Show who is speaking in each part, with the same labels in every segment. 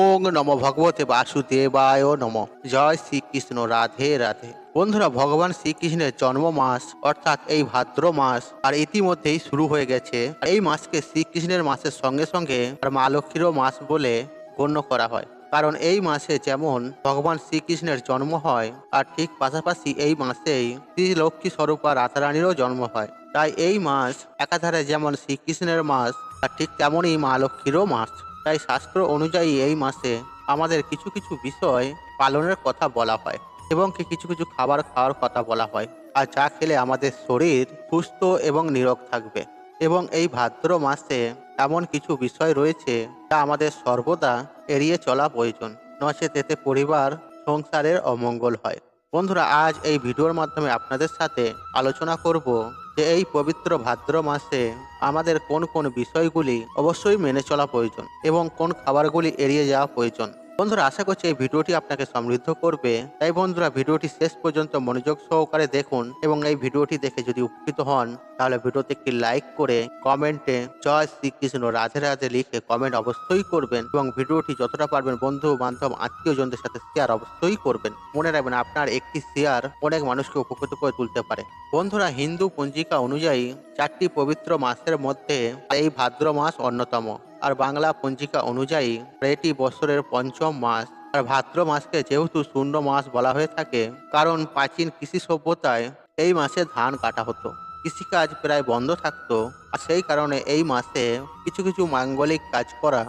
Speaker 1: ওং নম ভগবতে বাসুদেবায় নম। জয় শ্রীকৃষ্ণ, রাধে রাধে। বন্ধুরা, ভগবান শ্রীকৃষ্ণের জন্ম মাস অর্থাৎ এই ভাদ্র মাস, আর ইতিমধ্যেই শুরু হয়ে গেছে। এই মাসকে শ্রীকৃষ্ণের মাসের সঙ্গে সঙ্গে আর মা লক্ষ্মীরও মাস বলে গণ্য করা হয়। কারণ এই মাসে যেমন ভগবান শ্রীকৃষ্ণের জন্ম হয়, আর ঠিক পাশাপাশি এই মাসেই শ্রী লক্ষ্মী স্বরূপা রাতারানীরও জন্ম হয়। তাই এই মাস একাধারে যেমন শ্রীকৃষ্ণের মাস, আর ঠিক তেমনই মা লক্ষ্মীরও মাস। তাই শাস্ত্র অনুযায়ী এই মাসে আমাদের কিছু কিছু বিষয় পালনের কথা বলা হয় এবং কিছু কিছু খাবার খাওয়ার কথা বলা হয়। আর যা খেলে আমাদের শরীর সুস্থ এবং নিরোগ থাকবে। এবং এই ভাদ্র মাসে এমন কিছু বিষয় রয়েছে যা আমাদের সর্বদা এড়িয়ে চলা প্রয়োজন। নচেত এতে পরিবার, সংসারের অমঙ্গল হয়। বন্ধুরা, আজ এই ভিডিওর মাধ্যমে আপনাদের সাথে আলোচনা করব যে এই পবিত্র ভাদ্র মাসে আমাদের কোন কোন বিষয়গুলি অবশ্যই মেনে চলা প্রয়োজন এবং কোন খাবারগুলি এড়িয়ে যাওয়া প্রয়োজন। বন্ধুরা, আশা করছি এই ভিডিওটি আপনাকে সমৃদ্ধ করবে। তাই বন্ধুরা, ভিডিওটি শেষ পর্যন্ত মনোযোগ সহকারে দেখুন এবং এই ভিডিওটি দেখে যদি উপকৃত হন, তাহলে ভিডিওতে একটি লাইক করে কমেন্টে জয় শ্রীকৃষ্ণ রাধে রাধে লিখে কমেন্ট অবশ্যই করবেন এবং ভিডিওটি যতটা পারবেন বন্ধু, বান্ধব আত্মীয়জনদের সাথে শেয়ার অবশ্যই করবেন। মনে রাখবেন, আপনার একটি শেয়ার অনেক মানুষকে উপকৃত করে তুলতে পারে। বন্ধুরা, হিন্দু পঞ্জিকা অনুযায়ী চারটি পবিত্র মাসের মধ্যে এই ভাদ্র মাস অন্যতম। আর বাংলা পঞ্জিকা অনুযায়ী এটি বছরের পঞ্চম মাস আর ভাদ্র মাসকে যেহেতু শূন্য মাস বলা হয়ে থাকে, কারণ প্রাচীন কৃষি সভ্যতায় এই মাসে ধান কাটা হতো। কৃষিকাজ প্রায় বন্ধ থাকতো আর সেই কারণে এই মাসে কিছু কিছু মাঙ্গলিক কাজ করা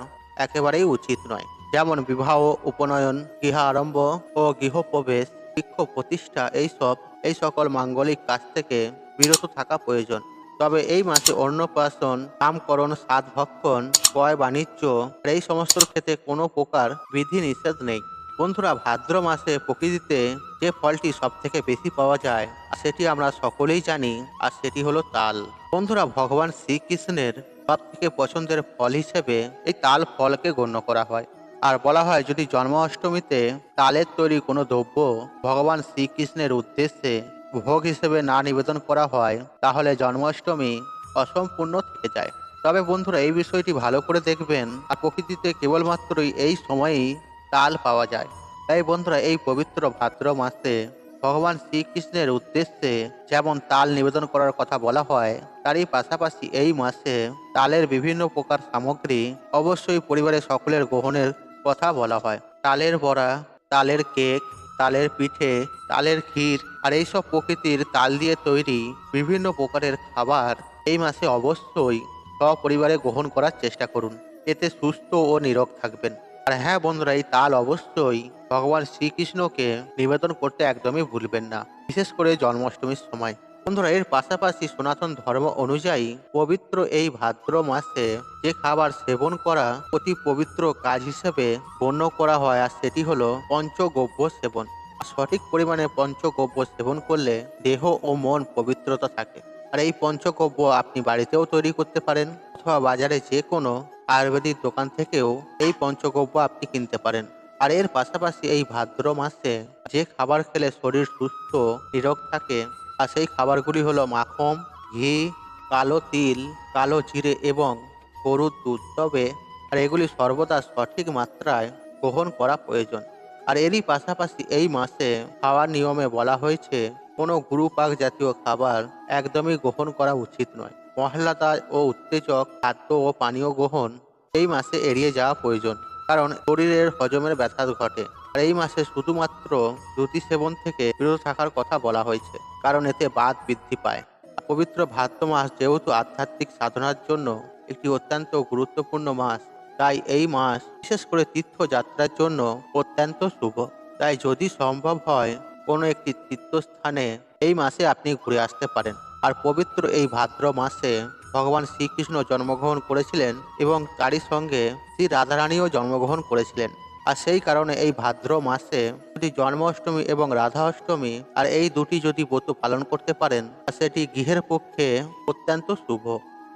Speaker 1: একেবারেই উচিত নয়। যেমন বিবাহ, উপনয়ন, গৃহ আরম্ভ ও গৃহপ্রবেশ, বৃক্ষ প্রতিষ্ঠা, এইসব, এই সকল মাঙ্গলিক কাজ থেকে বিরত থাকা প্রয়োজন। তবে এই মাসে অন্নপ্রাশন নামকরণ সাত ভক্ষণ ক্রয় বাণিজ্য, এই সমস্ত ক্ষেত্রে কোনো প্রকার বিধি নিষেধ নেই। বন্ধুরা, ভাদ্র মাসে প্রকৃতিতে যে ফলটি সব থেকে বেশি পাওয়া যায়, সেটি আমরা সকলেই জানি, আর সেটি হলো তাল। বন্ধুরা, ভগবান শ্রীকৃষ্ণের সব থেকে পছন্দের ফল হিসেবে এই তাল ফলকে গণ্য করা হয়। আর বলা হয়, যদি জন্মাষ্টমীতে তালের তৈরি কোনো দ্রব্য ভগবান শ্রীকৃষ্ণের উদ্দেশ্যে ভোগ হিসেবে না নিবেদন করা হয়, তাহলে জন্মাষ্টমী অসম্পূর্ণ থেকে যায়। তবে বন্ধুরা, এই বিষয়টি ভালো করে দেখবেন আর প্রকৃতিতে কেবলমাত্রই এই সময়েই তাল পাওয়া যায়। তাই বন্ধুরা, এই পবিত্র ভাদ্র মাসে ভগবান শ্রীকৃষ্ণের উদ্দেশ্যে যেমন তাল নিবেদন করার কথা বলা হয়, তারই পাশাপাশি এই মাসে তালের বিভিন্ন প্রকার সামগ্রী অবশ্যই পরিবারের সকলের গ্রহণের কথা বলা হয়। তালের বড়া, তালের কেক তালের পিঠে, তালের ক্ষীর আর এইসব প্রকৃতির তাল দিয়ে তৈরি বিভিন্ন প্রকারের খাবার এই মাসে অবশ্যই সপরিবারে গ্রহণ করার চেষ্টা করুন। এতে সুস্থ ও নিরোগ থাকবেন। আর হ্যাঁ বন্ধুরা, এই তাল অবশ্যই ভগবান শ্রীকৃষ্ণকে নিবেদন করতে একদমই ভুলবেন না। বিশেষ করে জন্মাষ্টমীর সময়। বন্ধুরা, এর পাশাপাশি সনাতন ধর্ম অনুযায়ী পবিত্র এই ভাদ্র মাসে যে খাবার সেবন করা অতি পবিত্র কাজ হিসেবে গণ্য করা হয়, আর সেটি হলো পঞ্চগব্য সেবন। সঠিক পরিমাণে পঞ্চগব্য সেবন করলে দেহ ও মন পবিত্রতা থাকে। আর এই পঞ্চগব্য আপনি বাড়িতেও তৈরি করতে পারেন, অথবা বাজারে যে কোনো আয়ুর্বেদিক দোকান থেকেও এই পঞ্চগব্য আপনি কিনতে পারেন। আর এর পাশাপাশি এই ভাদ্র মাসে যে খাবার খেলে শরীর সুস্থ, নিরোগ থাকে আর সেই খাবারগুলি হলো মাখন, ঘি, কালো তিল, কালো জিরে এবং গরুর দুধ। তবে আর এগুলি সর্বদা সঠিক মাত্রায় গ্রহণ করা প্রয়োজন। আর এরই পাশাপাশি এই মাসে খাওয়ার নিয়মে বলা হয়েছে, কোনো গুরুপাক জাতীয় খাবার একদমই গ্রহণ করা উচিত নয়। মহল্লাদার ও উত্তেজক খাদ্য ও পানীয় গ্রহণ এই মাসে এড়িয়ে যাওয়া প্রয়োজন, কারণ শরীরের হজমের ব্যাঘাত ঘটে। আর এই মাসে শুধুমাত্র দুটি সেবন থেকে বিরত থাকার কথা বলা হয়েছে, কারণ এতে বাদ বৃদ্ধি পায়। পবিত্র ভাদ্র মাস যেহেতু আধ্যাত্মিক সাধনার জন্য একটি অত্যন্ত গুরুত্বপূর্ণ মাস, তাই এই মাস বিশেষ করে তীর্থযাত্রার জন্য অত্যন্ত শুভ। তাই যদি সম্ভব হয়, কোনো একটি তীর্থস্থানে এই মাসে আপনি ঘুরে আসতে পারেন। আর পবিত্র এই ভাদ্র মাসে ভগবান শ্রীকৃষ্ণ জন্মগ্রহণ করেছিলেন এবং তারই সঙ্গে শ্রী রাধারানীও জন্মগ্রহণ করেছিলেন। আর সেই কারণে এই ভাদ্র মাসে যদি জন্মাষ্টমী এবং রাধা অষ্টমী আর এই দুটি যদি ব্রত পালন করতে পারেন সেটি গৃহের পক্ষে অত্যন্ত শুভ।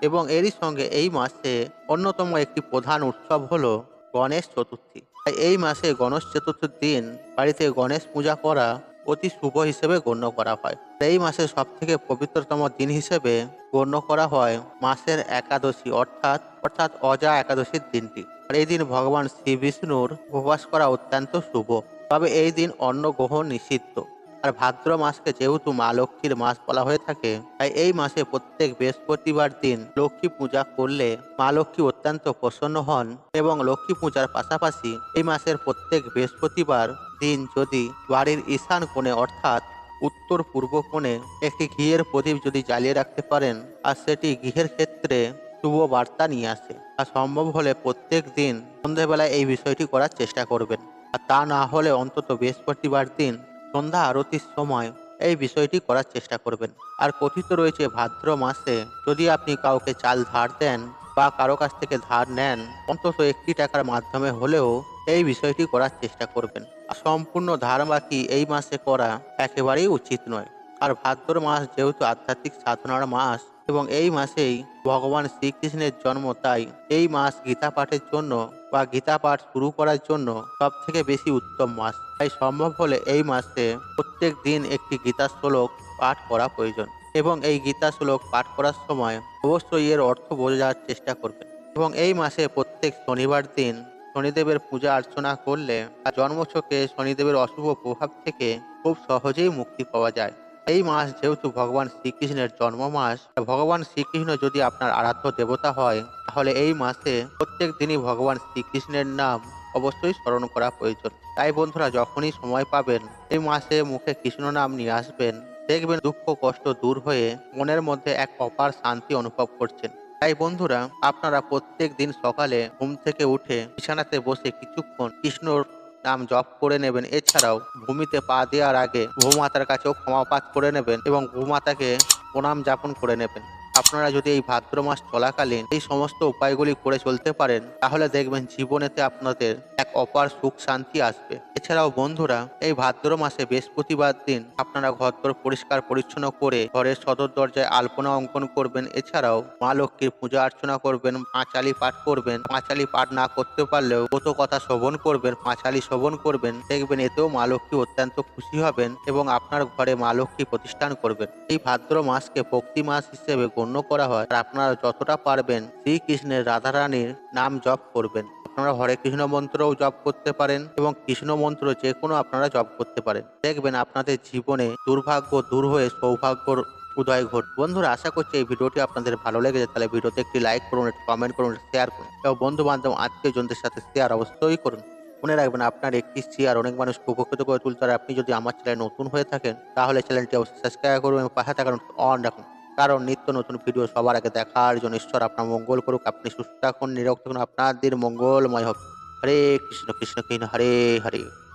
Speaker 1: এবং এরই সঙ্গে এই মাসে অন্যতম একটি প্রধান উৎসব হল গণেশ চতুর্থী। তাই এই মাসে গণেশ চতুর্থীর দিন বাড়িতে গণেশ পূজা করা অতি শুভ হিসেবে গণ্য করা হয়। এই মাসের সব থেকে পবিত্রতম দিন হিসেবে গণ্য করা হয় মাসের একাদশী, অর্থাৎ অর্থাৎ অজা একাদশীর দিনটি। আর এই দিন ভগবান শ্রী বিষ্ণুর উপবাস করা অত্যন্ত শুভ। তবে এই দিন অন্ন গ্রহণ নিষিদ্ধ। আর ভাদ্র মাসকে যেহেতু মা লক্ষ্মীর মাস বলা হয়ে থাকে, তাই এই মাসে প্রত্যেক বৃহস্পতিবার দিন লক্ষ্মী পূজা করলে মা লক্ষ্মী অত্যন্ত প্রসন্ন হন এবং লক্ষ্মী পূজার পাশাপাশি এই মাসের প্রত্যেক বৃহস্পতিবার দিন যদি বাড়ির ঈশান কোণে অর্থাৎ উত্তর পূর্ব কোণে একটি ঘিয়ের প্রদীপ যদি জ্বালিয়ে রাখতে পারেন, আর সেটি গৃহের ক্ষেত্রে শুভ বার্তা নিয়ে আসে, আর সম্ভব হলে প্রত্যেক দিন সন্ধ্যাবেলায় এই বিষয়টি করার চেষ্টা করবেন। আর তা না হলে অন্তত বৃহস্পতিবার দিন সন্ধ্যা আরতির সময় এই বিষয়টি করার চেষ্টা করবেন। আর কথিত রয়েছে, ভাদ্র মাসে যদি আপনি কাউকে চাল ধার দেন বা কারও কাছ থেকে ধার নেন, অন্তত একটি টাকার মাধ্যমে হলেও এই বিষয়টি করার চেষ্টা করবেন। সম্পূর্ণ ধার বাকি এই মাসে করা একেবারেই উচিত নয়। আর ভাদ্র মাস যেহেতু আধ্যাত্মিক সাধনার মাস এবং এই মাসেই ভগবান শ্রীকৃষ্ণের জন্ম, তাই এই মাস গীতা পাঠের জন্য বা গীতা পাঠ শুরু করার জন্য সব থেকে বেশি উত্তম মাস। তাই সম্ভব হলে এই মাসে প্রত্যেক দিন একটি গীতা শ্লোক পাঠ করা প্রয়োজন এবং এই গীতা শ্লোক পাঠ করার সময় অবশ্যই এর অর্থ বোঝার চেষ্টা করবেন। এবং এই মাসে প্রত্যেক শনিবার দিন শনিদেবের পূজা অর্চনা করলে জন্মছকে শনিদেবের অশুভ প্রভাব থেকে খুব সহজেই মুক্তি পাওয়া যায়। এই মাস যেহেতু ভগবান শ্রীকৃষ্ণের জন্ম মাস ভগবান শ্রীকৃষ্ণ যদি আপনার আরাধ্য দেবতা হয়, তাহলে এই মাসে প্রত্যেক দিনই ভগবান শ্রীকৃষ্ণের নাম অবশ্যই স্মরণ করা প্রয়োজন। তাই বন্ধুরা, যখনই সময় পাবেন, এই মাসে মুখে কৃষ্ণ নাম নিয়ে আসবেন, দেখবেন দুঃখ কষ্ট দূর হয়ে মনের মধ্যে এক অপার শান্তি অনুভব করছেন। তাই বন্ধুরা, আপনারা প্রত্যেক দিন সকালে ঘুম থেকে উঠে বিছানাতে বসে কিছুক্ষণ কৃষ্ণর নাম জপ করে নেবেন। এছাড়াও ভূমিতে পা দেওয়ার আগে ভূমাতার কাছেও ক্ষমাপাত করে নেবেন এবং ভূমাতাকে প্রণাম যাপন করে নেবেন। আপনারা যদি এই ভাদ্র মাস চলাকালীন এই সমস্ত উপায়গুলি করে চলতে পারেন, তাহলে দেখবেন জীবনেতে আপনাদের এক অপার সুখ শান্তি আসবে। এছাড়াও বন্ধুরা, এই ভাদ্র মাসে বৃহস্পতিবার দিন আপনারা ঘরদোর পরিষ্কার পরিচ্ছন্ন করে ঘরের সদর দরজায় আলপনা অঙ্কন করবেন। এছাড়াও মা লক্ষ্মীর পূজা অর্চনা করবেন পাঁচালি পাঠ করবেন। পাঁচালি পাঠ না করতে পারলেও কত কথা শোভন করবেন পাঁচালি শোভন করবেন। দেখবেন এতেও মা লক্ষ্মী অত্যন্ত খুশি হবেন এবং আপনার ঘরে মা লক্ষ্মী প্রতিষ্ঠান করবেন। এই ভাদ্র মাসকে ভক্তি মাস হিসেবে করা হয় আর আপনারা যতটা পারবেন শ্রীকৃষ্ণের রাধারানীর নাম জপ করবেন। আপনারা হরে কৃষ্ণ মন্ত্রও জপ করতে পারেন এবং কৃষ্ণ মন্ত্র যে কোনো আপনারা জপ করতে পারেন। দেখবেন আপনাদের জীবনে দুর্ভাগ্য দূর হয়ে সৌভাগ্যর উদয় ঘট বন্ধুরা, আশা করছি এই ভিডিওটি আপনাদের ভালো লেগেছে। তাহলে ভিডিওতে একটি লাইক করুন, একটি কমেন্ট করুন শেয়ার করুন এবং বন্ধু বান্ধব আত্মীয় জনদের সাথে শেয়ার অবশ্যই করুন। মনে রাখবেন, আপনার একটি শেয়ার অনেক মানুষকে উপকৃত করে তুলতে আপনি যদি আমার চ্যানেলে নতুন হয়ে থাকেন, তাহলে চ্যানেলটি অবশ্যই সাবস্ক্রাইব করুন এবং পাশে থাকুন অন রাখুন। কারণ নিত্য নতুন ভিডিও সবার আগে দেখার জন্য ঈশ্বর আপনার মঙ্গল করুক, আপনি সুস্থ থাকুন, নিরক্ত থাকুন, আপনাদের মঙ্গলময় হোক হরে কৃষ্ণ কৃষ্ণ কৃষ্ণ, হরে হরে।